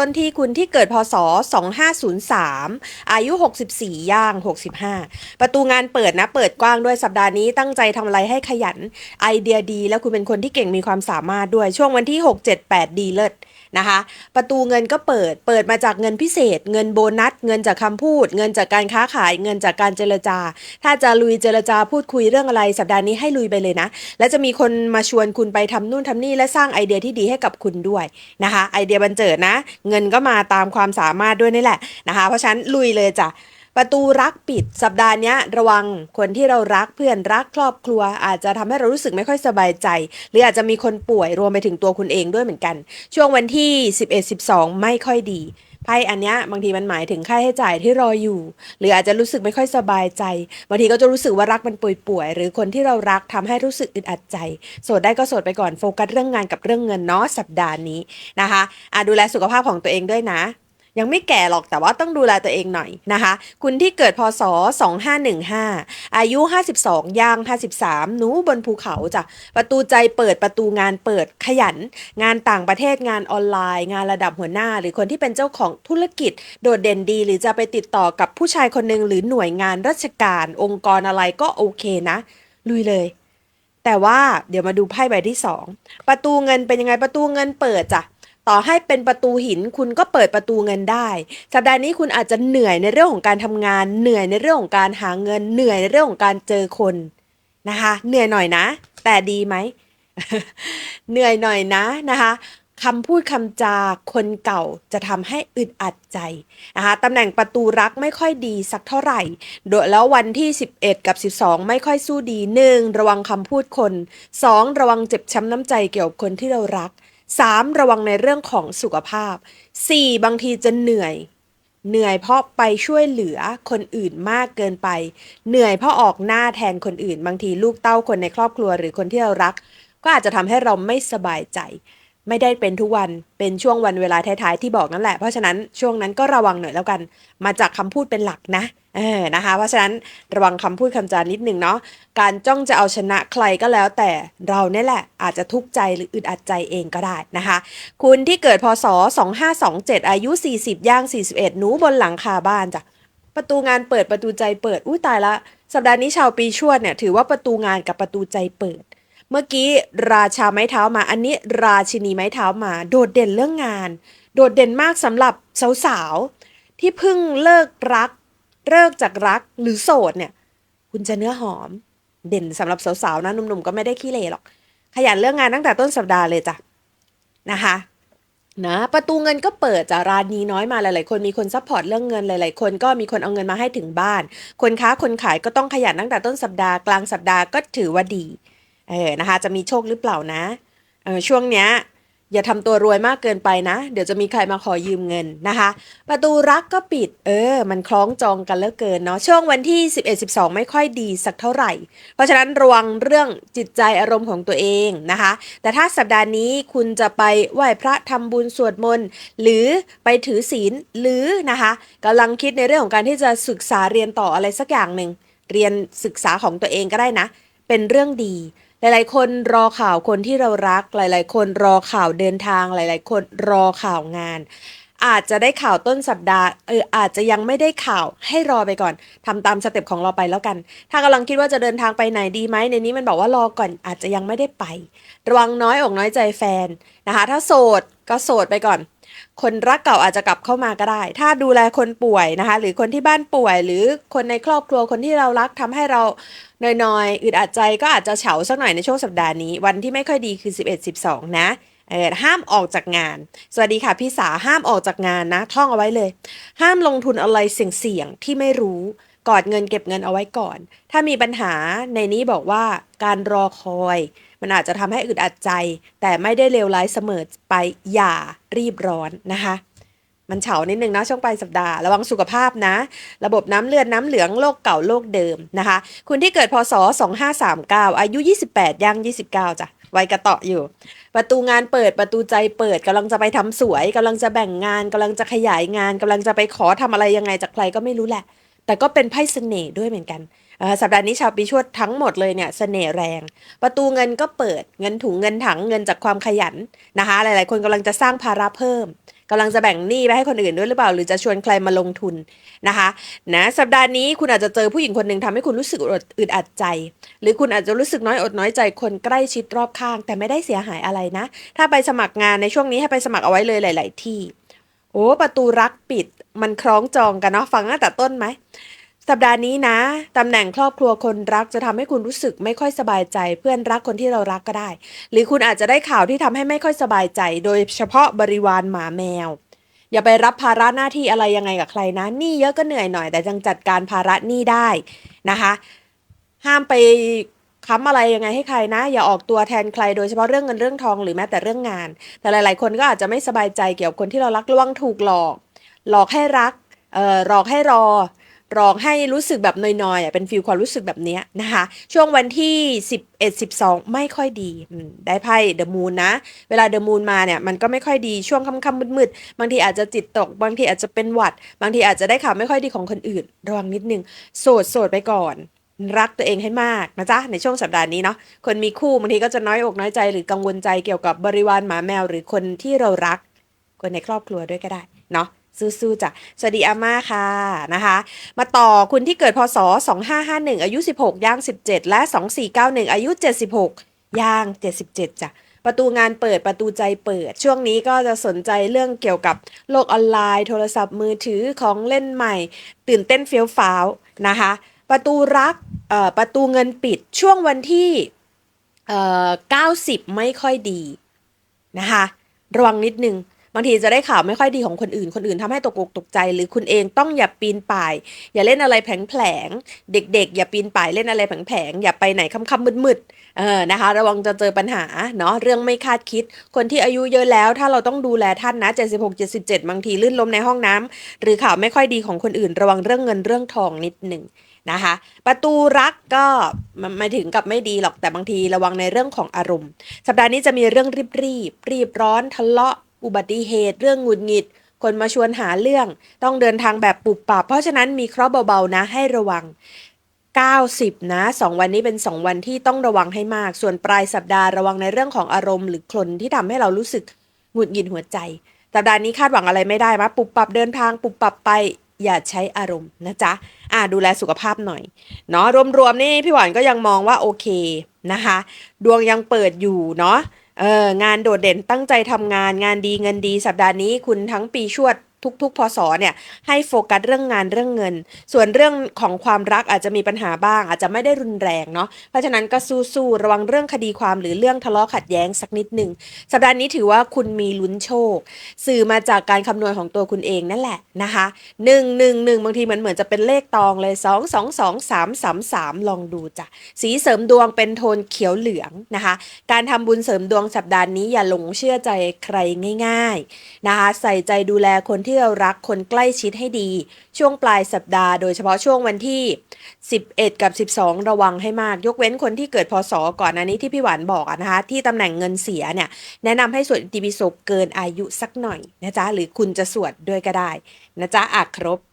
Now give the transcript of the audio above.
ต้นที่คุณที่เกิดพศ 2503 อายุ 64 ย่าง 65 ประตูงานเปิดนะ เปิดกว้างด้วยสัปดาห์นี้ตั้งใจทำอะไรให้ขยัน ไอเดียดี แล้วคุณเป็นคนที่เก่งมีความสามารถด้วยช่วงวันที่ 6 7 8 ดีเลิศ นะคะ ประตูเงินก็เปิด เปิดมาจากเงินพิเศษ เงินโบนัส เงินจากคำพูด เงินจากการค้าขาย เงินจากการเจรจา ถ้าจะลุยเจรจาพูดคุยเรื่องอะไร สัปดาห์นี้ให้ลุยไปเลยนะ และจะมีคนมาชวนคุณไปทำนู่นทำนี่และสร้างไอเดียที่ดีให้กับคุณด้วยนะคะ ไอเดียบันเจิดนะ เงินก็มาตามความสามารถด้วยนี่แหละนะคะ เพราะฉะนั้นลุยเลยจ้ะ ประตูรักปิดสัปดาห์นี้ระวังคนที่เรารักเพื่อนรักครอบครัว อาจจะทำให้เรารู้สึกไม่ค่อยสบายใจ หรืออาจจะมีคนป่วยรวมไปถึงตัวคุณเองด้วยเหมือนกัน ช่วงวันที่ 11 12 ไม่ค่อยดีไพ่อันเนี้ยบางทีมันหมายถึงค่าใช้จ่ายที่รออยู่ หรืออาจจะรู้สึกไม่ค่อยสบายใจ บางทีก็จะรู้สึกว่ารักมันป่วยๆหรือคนที่เรารักทำให้รู้สึกอึดอัดใจ โสดได้ก็โสดไปก่อนโฟกัสเรื่องงานกับเรื่องเงินเนาะสัปดาห์นี้นะคะอะดูแลสุขภาพของตัวเองด้วยนะ ยังไม่แก่หรอกแต่ว่าต้องดูแลตัวเองหน่อยนะคะ คุณที่เกิดพศ 2515 อายุ 52 ย่าง 53 หนูบนภูเขาจ้ะประตูใจเปิดประตูงานเปิดขยัน งานต่างประเทศงานออนไลน์ งานระดับหัวหน้า หรือคนที่เป็นเจ้าของธุรกิจ โดดเด่นดี หรือจะไปติดต่อกับผู้ชายคนหนึ่งหรือหน่วยงานราชการ องค์กรอะไรก็โอเคนะ ลุยเลยแต่ว่าเดี๋ยวมาดูไพ่ใบที่ 2 ประตูเงินเป็นยังไงประตูเงินเปิดจ้ะ ต่อให้เป็นประตูหินคุณก็เปิดประตูเงินได้ สัปดาห์นี้คุณอาจจะเหนื่อยในเรื่องของการทำงาน เหนื่อยในเรื่องของการหาเงิน เหนื่อยในเรื่องของการเจอคนนะคะ เหนื่อยหน่อยนะ แต่ดีไหม เหนื่อยหน่อยนะนะคะคำพูดคำจาคนเก่าจะทำให้อึดอัดใจนะคะตำแหน่งประตูรักไม่ค่อยดีสักเท่าไหร่ โดยแล้ววันที่ 11 กับ 12 ไม่ค่อยสู้ดี 1. ระวังคำพูดคน 2. ระวังเจ็บช้ำน้ำใจเกี่ยวกับคนที่เรารัก 3. ระวังในเรื่องของสุขภาพ 4. บางทีจะเหนื่อย เหนื่อยเพราะไปช่วยเหลือคนอื่นมากเกินไป เหนื่อยเพราะออกหน้าแทนคนอื่น บางทีลูกเต้าคนในครอบครัวหรือคนที่เรารัก ก็อาจจะทำให้เราไม่สบายใจ ไม่ได้เป็นทุกวันเป็นช่วงวันเวลาท้ายๆที่บอกนั่นแหละ เพราะฉะนั้นช่วงนั้นก็ระวังหน่อยแล้วกัน มาจากคำพูดเป็นหลักนะเออนะคะ เพราะฉะนั้นระวังคำพูดคำจานิดนึงเนาะการจ้องจะเอาชนะใครก็แล้ว แต่เราเนี่ยแหละอาจจะทุกข์ใจหรืออึดอัดใจเองก็ได้นะคะ คุณที่เกิดพศ 2527 อายุ 40 ย่าง 41 หนูบนหลังคาบ้านจ้ะประตูงานเปิดประตูใจเปิดอุ้ยตายละสัปดาห์นี้ชาวปีชวดเนี่ยถือว่าประตูงานกับประตูใจเปิด เมื่อกี้ราชาไม้เท้ามา อันนี้ราชินีไม้เท้ามา โดดเด่นเรื่องงาน โดดเด่นมากสำหรับสาวๆที่เพิ่งเลิกรักเลิกจากรักหรือโสดเนี่ย คุณจะเนื้อหอม เด่นสำหรับสาวๆนะหนุ่มๆก็ไม่ได้ขี้เหร่หรอก ขยันเรื่องงานตั้งแต่ต้นสัปดาห์เลยจ้ะนะคะนะประตูเงินก็เปิดจากร้านนี้น้อยมาหลายๆคนมีคนซัพพอร์ตเรื่องเงินหลายๆคนก็มีคนเอาเงินมาให้ถึงบ้าน คนค้าคนขายก็ต้องขยันตั้งแต่ต้นสัปดาห์กลางสัปดาห์ก็ถือว่าดี เออนะคะ จะมีโชคหรือเปล่านะเออช่วงเนี้ยอย่าทำตัวรวยมากเกินไปนะ เดี๋ยวจะมีใครมาขอยืมเงินนะคะ ประตูรักก็ปิด เออ มันคล้องจองกันเลือเกินเนาะช่วงวันที่ 11 12 ไม่ค่อยดีสักเท่าไหร่ เพราะฉะนั้นระวังเรื่องจิตใจอารมณ์ของตัวเองนะคะ แต่ถ้าสัปดาห์นี้คุณจะไปไหว้พระทำบุญสวดมนต์หรือไปถือศีลหรือนะคะกำลังคิดในเรื่องของการที่จะศึกษาเรียนต่ออะไรสักอย่างหนึ่งเรียนศึกษาของตัวเองก็ได้นะ เป็นเรื่องดี หลายๆ คนรอข่าวคนที่เรารัก หลายๆ คนรอข่าวเดินทาง หลายๆ คนรอข่าวงาน อาจจะได้ข่าวต้นสัปดาห์ เอออาจจะยังไม่ได้ข่าวให้รอไปก่อนทำตามสเต็ปของเราไปแล้วกัน ถ้ากำลังคิดว่าจะเดินทางไปไหนดีไหมในนี้มันบอกว่ารอก่อนอาจจะยังไม่ได้ไป ระวังน้อยอกน้อยใจแฟนนะคะ ถ้าโสดก็โสดไปก่อน คนรักเก่าอาจจะกลับเข้ามาก็ได้ ถ้าดูแลคนป่วยนะคะ หรือคนที่บ้านป่วย หรือคนในครอบครัวคนที่เรารักทำให้เรานอยๆอึดอัดใจก็อาจจะเฉาสักหน่อยในช่วงสัปดาห์นี้ วันที่ไม่ค่อยดีคือ 11 12 นะเออห้ามออกจากงาน สวัสดีค่ะพี่สาห้ามออกจากงานนะ ท่องเอาไว้เลย ห้ามลงทุนอะไรเสี่ยงๆที่ไม่รู้กอดเงินเก็บเงินเอาไว้ก่อน ถ้ามีปัญหาในนี้บอกว่าการรอคอย มันอาจจะทำให้อึดอัดใจ แต่ไม่ได้เลวร้ายเสมอไปอย่ารีบร้อนนะคะมันเฉานิดนึงนะช่วงปลายสัปดาห์ระวังสุขภาพนะ ระบบน้ำเลือดน้ำเหลืองโรคเก่าโรคเดิมนะคะ คุณที่เกิดพศ 2539 อายุ 28ย่าง 29จ้ะวัยกระเตาะอยู่ ประตูงานเปิดประตูใจเปิดกำลังจะไปทำสวยกำลังจะแบ่งงานกำลังจะขยายงานกำลังจะไปขอทำอะไรยังไงจากใครก็ไม่รู้แหละ แต่ก็เป็นไพ่เสน่ห์ด้วยเหมือนกัน สัปดาห์นี้ชาวปีชวดทั้งหมดเลยเนี่ยเสน่ห์แรง ประตูเงินก็เปิดเงินถุงเงินถังเงินจากความขยันนะคะ หลายๆ คนกำลังจะสร้างภาระเพิ่มกำลังจะแบ่งหนี้ไปให้คนอื่นด้วยหรือเปล่า หรือจะชวนใครมาลงทุนนะคะนะสัปดาห์นี้คุณอาจจะเจอผู้หญิงคนหนึ่งทำให้คุณรู้สึกอึดอึดอัดใจ หรือคุณอาจจะรู้สึกน้อยอกน้อยใจคนใกล้ชิดรอบข้าง แต่ไม่ได้เสียหายอะไรนะ ถ้าไปสมัครงานในช่วงนี้ให้ไปสมัครเอาไว้เลยหลาย ๆ ที่โอ้ประตูรักปิดมันคล้องจองกันเนาะฟังตั้งแต่ต้นไหม สัปดาห์นี้นะตำแหน่งครอบครัวคนรักจะทำให้คุณรู้สึกไม่ค่อยสบายใจ เพื่อนรักคนที่เรารักก็ได้ หรือคุณอาจจะได้ข่าวที่ทำให้ไม่ค่อยสบายใจ โดยเฉพาะบริวารหมาแมว อย่าไปรับภาระหน้าที่อะไรยังไงกับใครนะหนี้เยอะก็เหนื่อยหน่อยแต่ยังจัดการภาระหนี้ได้นะคะ ห้ามไปค้ำอะไรยังไงให้ใครนะ อย่าออกตัวแทนใครโดยเฉพาะเรื่องเงินเรื่องทองหรือแม้แต่เรื่องงาน แต่หลาย ๆ คนก็อาจจะไม่สบายใจเกี่ยวกับคนที่เรารักระวังถูกหลอก หลอกให้รักเอ่อหลอกให้รอ หลอกให้รู้สึกแบบนอยๆอะเป็นฟีลความรู้สึกแบบเนี้ยนะคะ ช่วงวันที่ 11 12 ไม่ค่อยดี ได้ไพ่เดอะมูนนะ เวลาเดอะมูนมาเนี่ยมันก็ไม่ค่อยดีช่วงค่ำๆมืดๆ บางทีอาจจะจิตตก บางทีอาจจะเป็นหวัด บางทีอาจจะได้ข่าวไม่ค่อยดีของคนอื่น ระวังนิดนึง โสดโสดไปก่อนรักตัวเองให้มากนะจ๊ะ ในช่วงสัปดาห์นี้เนาะคนมีคู่บางทีก็จะน้อยอกน้อยใจหรือกังวลใจเกี่ยวกับบริวารหมาแมวหรือคนที่เรารัก คนในครอบครัวด้วยก็ได้เนาะ สู้ๆจ้ะสวัสดีอาม่าค่ะนะคะ มาต่อคุณที่เกิดพศ 2551 อายุ 16 ย่าง 17 และ 2491 อายุ 76 ย่าง 77จ้ะประตูงานเปิดประตูใจเปิด ช่วงนี้ก็จะสนใจเรื่องเกี่ยวกับโลกออนไลน์ โทรศัพท์มือถือของเล่นใหม่ ตื่นเต้นเฟี้ยวฟ้าวนะคะ ประตูรักประตูเงินปิดช่วงวันที่เอ่อ90 ไม่ค่อยดีนะคะ ระวังนิดนึงางทีจะได้ข่าวไม่ค่อยดีของคนอื่น คนอื่นทำให้ตกอกตกใจ หรือคุณเองต้องอย่าปีนป่าย อย่าเล่นอะไรแผลงๆเด็ก ๆ อย่าปีนป่ายเล่นอะไรแผลงๆอย่าไปไหนค่ำๆมืดๆเออนะคะ ระวังจะเจอปัญหาเนาะเรื่องไม่คาดคิด คนที่อายุเยอะแล้วถ้าเราต้องดูแลท่านนะ 76 77 บางทีลื่นล้มในห้องน้ำหรือข่าวไม่ค่อยดีของคนอื่น ระวังเรื่องเงินเรื่องทองนิดหนึ่งนะคะ ประตูรักก็มันไม่ถึงกับไม่ดีหรอกแต่บางทีระวังในเรื่องของอารมณ์ สัปดาห์นี้จะมีเรื่องรีบรีบรีบร้อนทะเลาะ อุบัติเหตุเรื่องหงุดหงิด คนมาชวนหาเรื่อง ต้องเดินทางแบบปุบปับ เพราะฉะนั้นมีเคราะห์เบาๆนะให้ระวัง 90 นะ 2 วันนี้เป็น 2 วันที่ต้องระวังให้มาก ส่วนปลายสัปดาห์ระวังในเรื่องของอารมณ์หรือคลนที่ทำให้เรารู้สึกหงุดหงิดหัวใจ สัปดาห์นี้คาดหวังอะไรไม่ได้มะปุบปับเดินทางปุบปับไปอย่าใช้อารมณ์นะจ๊ะ อ่าดูแลสุขภาพหน่อย เนาะรวมๆนี่พี่หวานก็ยังมองว่าโอเคนะคะ ดวงยังเปิดอยู่เนาะ เอองานโดดเด่นตั้งใจทำงานงานดีเงินดีสัปดาห์นี้คุณทั้งปีชวด ทุกๆพศเนี่ยให้โฟกัสเรื่องงานเรื่องเงิน ส่วนเรื่องของความรักอาจจะมีปัญหาบ้าง อาจจะไม่ได้รุนแรงเนาะเพราะฉะนั้นก็สู้ๆระวังเรื่องคดีความหรือเรื่องทะเลาะขัดแย้งสักนิดหนึ่งสัปดาห์นี้ถือว่าคุณมีลุ้นโชค สื่อมาจากการคำนวณของตัวคุณเองนั่นแหละนะคะหนึ่งหนึ่งหนึ่งบางทีมันเหมือนจะเป็นเลขตองเลยสองสองสองสามสามสามลองดูจ้ะสีเสริมดวงเป็นโทนเขียวเหลืองนะคะ การทำบุญเสริมดวงสัปดาห์นี้อย่าหลงเชื่อใจใครง่าย ๆนะคะ ใส่ใจดูแลคนที่เรารักคนใกล้ชิดให้ดี ช่วงปลายสัปดาห์โดยเฉพาะช่วงวันที่ 11 กับ 12 ระวังให้มาก ยกเว้นคนที่เกิดพศก่อนอันนี้ที่พี่หวานบอกอะนะคะที่ตำแหน่งเงินเสียเนี่ยแนะนำให้สวดอิติปิโสเกินอายุสักหน่อยนะจ๊ะหรือคุณจะสวดด้วยก็ได้นะจ๊ะอะครบ